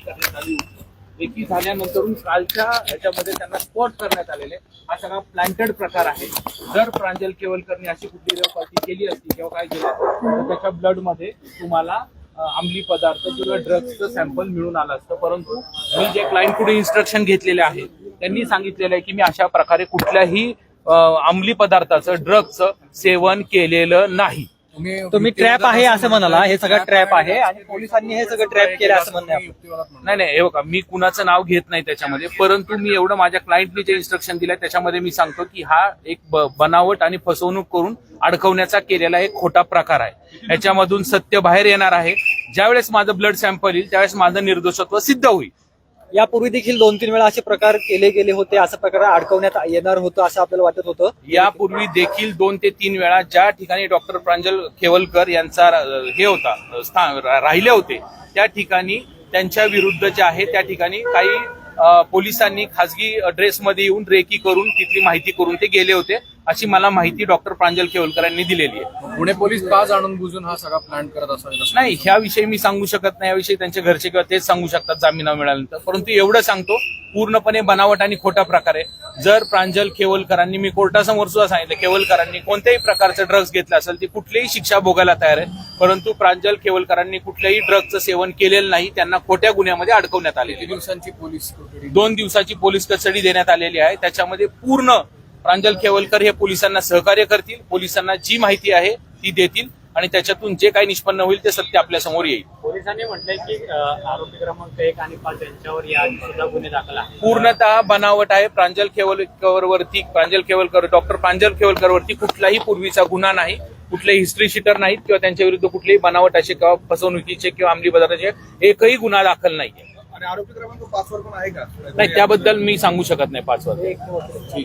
करण्यात आली होती. झाल्यानंतर कालच्या ह्याच्यामध्ये त्यांना स्पॉट करण्यात आलेले. हा सगळा प्लांटेड प्रकार आहे. जर प्रांजल केवलकरनी अशी कुठली रेव केली असती किंवा काय केलं तर त्याच्या ब्लडमध्ये तुम्हाला अंमली पदार्थ किंवा ड्रग्सचं सॅम्पल मिळून आलं असतं. परंतु मी जे क्लायंट पुढे इन्स्ट्रक्शन घेतलेले आहेत त्यांनी सांगितलेलं आहे की मी अशा प्रकारे कुठल्याही अंमली पदार्थाचं ड्रग्सचं सेवन केलेलं नाही. तुम्ही ट्रॅप आहे असं म्हणाला. हे सगळं ट्रॅप आहे आणि पोलिसांनी हे सगळं ट्रॅप केलं असं म्हणणं. नाही नाही हे बघा मी कुणाचं नाव घेत नाही त्याच्यामध्ये परंतु मी एवढं माझ्या क्लायंटने जे इन्स्ट्रक्शन दिलंय त्याच्यामध्ये मी सांगतो की हा एक बनावट आणि फसवणूक करून अडकवण्याचा केलेला एक खोटा प्रकार आहे. याच्यामधून सत्य बाहेर येणार आहे. ज्यावेळेस माझं ब्लड सॅम्पल येईल त्यावेळेस माझं निर्दोषत्व सिद्ध होईल. यापूर्वी देखील दोन तीन वेळा असे प्रकार केले गेले होते असं प्रकार अडकवण्यात येणार होतं असं आपल्याला वाटत होतं. यापूर्वी देखील दोन ते तीन वेळा ज्या ठिकाणी डॉक्टर प्रांजल खेवलकर यांचा हे होता स्थान राहिले होते त्या ठिकाणी त्यांच्या विरुद्ध जे आहे त्या ठिकाणी काही पोलिसांनी खासगी ड्रेसमध्ये येऊन रेकी करून तिथली माहिती करून ते गेले होते. अशी मला माहिती डॉक्टर प्रांजल खेवलकर यांनी दिलेली आहे. पुणे पोलीस का जाणून बुजून हा सगळा प्लॅन करत असावे असं नाही ह्याविषयी मी सांगू शकत नाही. याविषयी त्यांचे घरचे किंवा तेच सांगू शकतात जामीन मिळाल्यानंतर. परंतु एवढं सांगतो पूर्णपणे बनावट आणि खोटा प्रकार आहे. जर प्रांजल केवलकरांनी मी कोर्टासमोर सुद्धा सांगितलं केवलकरांनी कोणत्याही प्रकारचं ड्रग्ज घेतलं असेल ती कुठलीही शिक्षा भोगायला तयार आहे. परंतु प्रांजल केवलकरांनी कुठल्याही ड्रग्जचं सेवन केलेलं नाही त्यांना खोट्या गुन्ह्यामध्ये अडकवण्यात आलेली दिवसांची पोलीस दोन दिवसाची पोलीस कस्टडी देण्यात आलेली आहे. त्याच्यामध्ये पूर्ण प्रांजल केवलकर हे पोलिसांना सहकार्य करतील पोलिसांना जी माहिती आहे ती देतील आणि त्याच्यातून जे काही निष्पन्न होईल ते सत्य आपल्यासमोर येईल. पोलिसांनी म्हटलंय की आरोपी क्रमांक एक आणि पाच यांच्यावर या सुद्धा गुन्हे दाखल आहे. पूर्णतः बनावट आहे. प्रांजल केवलकर वरती प्रांजल केवलकर डॉक्टर प्रांजल केवलकर वरती कुठलाही पूर्वीचा गुन्हा नाही कुठलेही हिस्ट्री शीटर नाहीत किंवा त्यांच्या विरुद्ध कुठलेही बनावटाचे किंवा फसवणुकीचे किंवा अंमली पदार्थाचे एकही गुन्हा दाखल नाहीये. आणि आरोपी क्रमांक पाच वर पण आहे का? नाही त्याबद्दल मी सांगू शकत नाही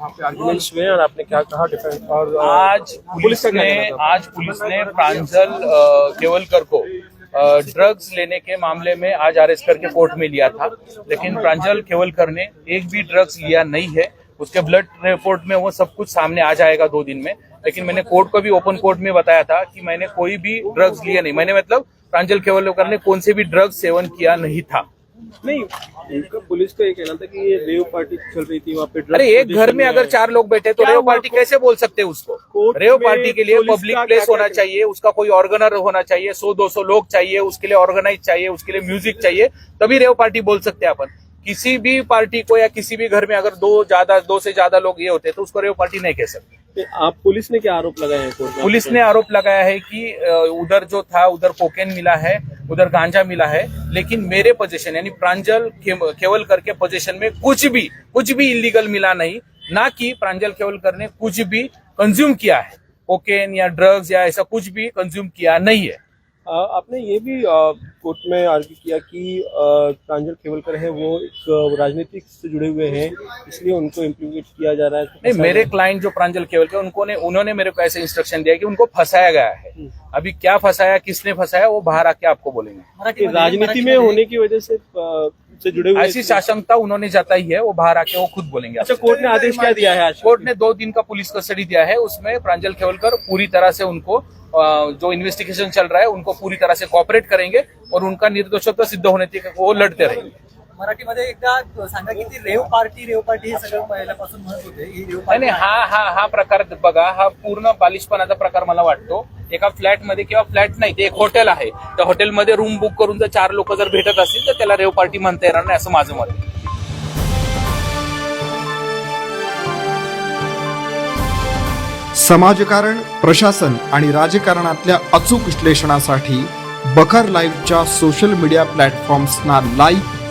आर्गुमेंट्स में और आपने क्या कहा डिफेंस और आज पुलिस ने आज पुलिस ने प्रांजल केवलकर को ड्रग्स लेने के मामले में आज अरेस्ट करके कोर्ट में लिया था। लेकिन प्रांजल केवलकर ने एक भी ड्रग्स लिया नहीं है। उसके ब्लड रिपोर्ट में वो सब कुछ सामने आ जाएगा दो दिन में। लेकिन मैंने कोर्ट को भी ओपन कोर्ट में बताया था कि मैंने कोई भी ड्रग्स लिया नहीं। मैंने मतलब प्रांजल केवलकर ने कौन से भी ड्रग्स सेवन किया नहीं था। नहीं पुलिस का ये कहना था कि ये रेव पार्टी चल रही थी वहाँ पे अरे एक घर में अगर चार लोग बैठे तो रेव पार्टी कैसे बोल सकते हैं उसको? रेव पार्टी के लिए पब्लिक प्लेस होना चाहिए उसका कोई ऑर्गेनर होना चाहिए सौ दो सौ लोग चाहिए उसके लिए ऑर्गेनाइज चाहिए उसके लिए म्यूज़िक चाहिए तभी रेव पार्टी बोल सकते हैं अपन। किसी भी पार्टी को या किसी भी घर में अगर दो ज़्यादा दो से ज़्यादा लोग ये होते तो उसको रेव पार्टी नहीं कह सकते। आप पुलिस ने क्या आरोप लगाया हैं पुलिस ने आरोप लगाया है कि उधर जो था उधर कोकेन मिला है उधर गांजा मिला है लेकिन मेरे पोजीशन यानी प्रांजल के- केवलकर के पोजीशन में कुछ भी कुछ भी इलीगल मिला नहीं। ना कि प्रांजल केवलकर ने कुछ भी कंज्यूम किया है। कोकेन या ड्रग्स या ऐसा कुछ भी कंज्यूम किया नहीं है। अ, आपने ये भी कोर्ट में आर्ग्यू किया कि प्रांजल केवलकर है वो एक राजनीतिक से जुड़े हुए हैं इसलिए उनको इम्प्लीकेट किया जा रहा है। नहीं मेरे क्लाइंट जो प्रांजल केवलकर उनको ने उन्होंने मेरे को ऐसे इंस्ट्रक्शन दिया कि उनको फंसाया गया है। अभी क्या फंसाया किसने फंसाया वो बाहर आके आपको बोलेंगे। राजनीति में होने की वजह से से जुड़े हुए ऐसी शासनता उन्होंने जताई है वो बाहर आके वो खुद बोलेंगे अच्छा कोर्ट ने आदेश क्या दिया है कोर्ट ने दो दिन का पुलिस कस्टडी दिया है उसमें प्रांजल खेवलकर पूरी तरह से उनको जो इन्वेस्टिगेशन चल रहा है उनको पूरी तरह से कॉपरेट करेंगे और उनका निर्दोषत्व सिद्ध होने तक वो लड़ते रहेंगे। मराठीमध्ये एकदा सांगा की ती रेव पार्टी रेव पार्टी हे सगळं पहिल्यापासून म्हणत होते. ही रेव नाही पार्टी नाही, हा हा हा प्रकार बघा हा पूर्ण बालिशपणाचा प्रकार मला वाटतो. एका फ्लॅटमध्ये किंवा फ्लॅट नाही ते एक हॉटेल आहे. त्या हॉटेलमध्ये रूम बुक करून जर चार लोक जर भेटत असतील तर त्याला रेव पार्टी म्हणता येणार नाही असं माझं मत आहे. समाजकारण प्रशासन आणि राजकारणातल्या अचूक विश्लेषणासाठी बखर लाईव्हच्या सोशल मीडिया प्लॅटफॉर्म्सना लाईक